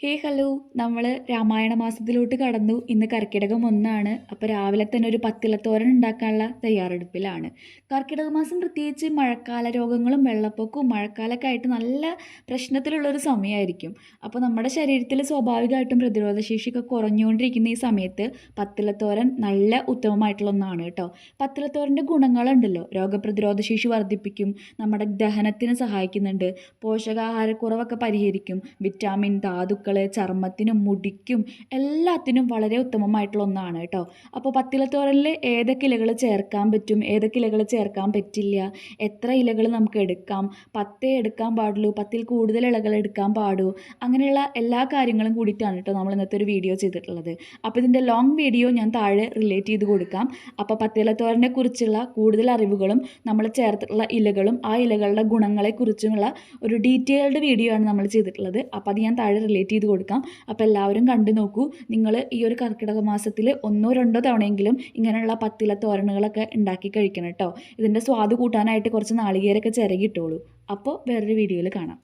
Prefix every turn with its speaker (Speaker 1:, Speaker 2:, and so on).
Speaker 1: ഹേ hello നമ്മൾ രാമായണ മാസത്തിലോട്ട് കടന്നു. ഇന്ന് കർക്കിടകം ഒന്നാണ്. അപ്പോൾ രാവിലെ തന്നെ ഒരു പത്തിലത്തോരൻ ഉണ്ടാക്കാനുള്ള തയ്യാറെടുപ്പിലാണ്. കർക്കിടക മാസം പ്രത്യേകിച്ച് മഴക്കാല രോഗങ്ങളും വെള്ളപ്പൊക്കവും മഴക്കാലമൊക്കെ ആയിട്ട് നല്ല പ്രശ്നത്തിലുള്ളൊരു സമയമായിരിക്കും. അപ്പോൾ നമ്മുടെ ശരീരത്തിൽ സ്വാഭാവികമായിട്ടും പ്രതിരോധശേഷിയൊക്കെ കുറഞ്ഞുകൊണ്ടിരിക്കുന്ന ഈ സമയത്ത് പത്തിലത്തോരൻ നല്ല ഉത്തമമായിട്ടുള്ള ഒന്നാണ് കേട്ടോ. പത്തിലത്തോരന്റെ ഗുണങ്ങളുണ്ടല്ലോ. രോഗപ്രതിരോധ ശേഷി വർദ്ധിപ്പിക്കും നമ്മുടെ ദഹനത്തിന് സഹായിക്കുന്നുണ്ട് പോഷകാഹാരക്കുറവൊക്കെ പരിഹരിക്കും വിറ്റാമിൻ ധാതുക്കൾ ചർമ്മത്തിനും മുടിക്കും എല്ലാത്തിനും വളരെ ഉത്തമമായിട്ടുള്ള ഒന്നാണ് കേട്ടോ. അപ്പോൾ പത്തിലത്തോരനിൽ ഏതൊക്കെ ഇലകൾ ചേർക്കാൻ പറ്റും ഏതൊക്കെ ഇലകൾ ചേർക്കാൻ പറ്റില്ല എത്ര ഇലകൾ നമുക്ക് എടുക്കാം പത്തേ എടുക്കാൻ പാടുള്ളൂ പത്തിൽ കൂടുതൽ ഇലകൾ എടുക്കാൻ പാടൂ അങ്ങനെയുള്ള എല്ലാ കാര്യങ്ങളും കൂടിയിട്ടാണ് കേട്ടോ നമ്മൾ ഇന്നത്തെ ഒരു വീഡിയോ ചെയ്തിട്ടുള്ളത്. അപ്പോൾ ഇതിന്റെ ലോങ് വീഡിയോ ഞാൻ താഴെ റിലേറ്റ് ചെയ്ത് കൊടുക്കാം. അപ്പോൾ പത്തിലത്തോരനെ കുറിച്ചുള്ള കൂടുതൽ അറിവുകളും നമ്മൾ ചേർത്തിട്ടുള്ള ഇലകളും ആ ഇലകളുടെ ഗുണങ്ങളെക്കുറിച്ചുമുള്ള ഒരു ഡീറ്റെയിൽഡ് വീഡിയോ ആണ് നമ്മൾ ചെയ്തിട്ടുള്ളത്. അപ്പോൾ അത് ഞാൻ താഴെ റിലേറ്റ് ചെയ്ത് കൊടുക്കാം. അപ്പോൾ എല്ലാവരും കണ്ടു നോക്കൂ നിങ്ങൾ ഈ ഒരു കർക്കിടക മാസത്തിൽ ഒന്നോ രണ്ടോ തവണയെങ്കിലും ഇങ്ങനെയുള്ള പത്തില തോരണകളൊക്കെ ഉണ്ടാക്കി കഴിക്കണം കേട്ടോ ഇതിന്റെ സ്വാദ് കൂട്ടാനായിട്ട് കുറച്ച് നാളികേരൊക്കെ ചിരകിട്ടോളൂ. അപ്പോൾ വേറൊരു വീഡിയോയിൽ കാണാം.